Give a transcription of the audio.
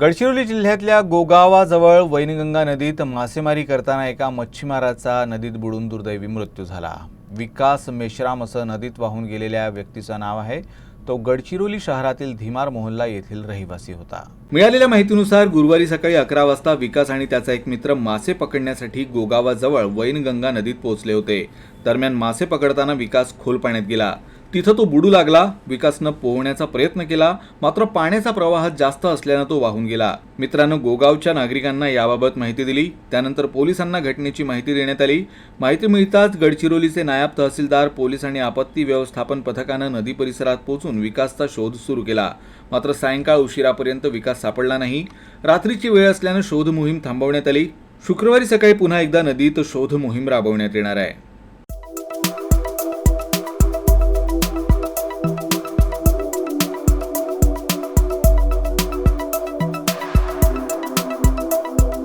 गडचिरोली जिल्ह्यातल्या गोगावाजवळ वैनगंगा नदीत मासेमारी करताना एका मच्छीमाराचा नदीत बुडून दुर्दैवी मृत्यू झाला. विकास मेश्राम असं नदीत वाहून गेलेल्या व्यक्तीचं नाव आहे. तो गडचिरोली शहरातील धीमार मोहल्ला येथील रहिवासी होता. मिळालेल्या माहितीनुसार गुरुवारी सकाळी अकरा वाजता विकास आणि त्याचा एक मित्र मासे पकडण्यासाठी गोगावाजवळ वैनगंगा नदीत पोहोचले होते. दरम्यान मासे पकडताना विकास खोल पाण्यात गेला. तिथं तो बुडू लागला. विकासनं पोहण्याचा प्रयत्न केला. मात्र पाण्याचा प्रवाह जास्त असल्यानं तो वाहून गेला. मित्रानं गोगावच्या नागरिकांना याबाबत माहिती दिली. त्यानंतर पोलिसांना घटनेची माहिती देण्यात आली. माहिती मिळताच गडचिरोलीचे नायब तहसीलदार पोलीस आणि आपत्ती व्यवस्थापन पथकानं नदी परिसरात पोहोचून विकासचा शोध सुरू केला. मात्र सायंकाळ उशिरापर्यंत विकास सापडला नाही. रात्रीची वेळ असल्यानं शोध मोहीम थांबवण्यात आली. शुक्रवारी सकाळी पुन्हा एकदा नदीत शोध मोहीम राबवण्यात येणार आहे.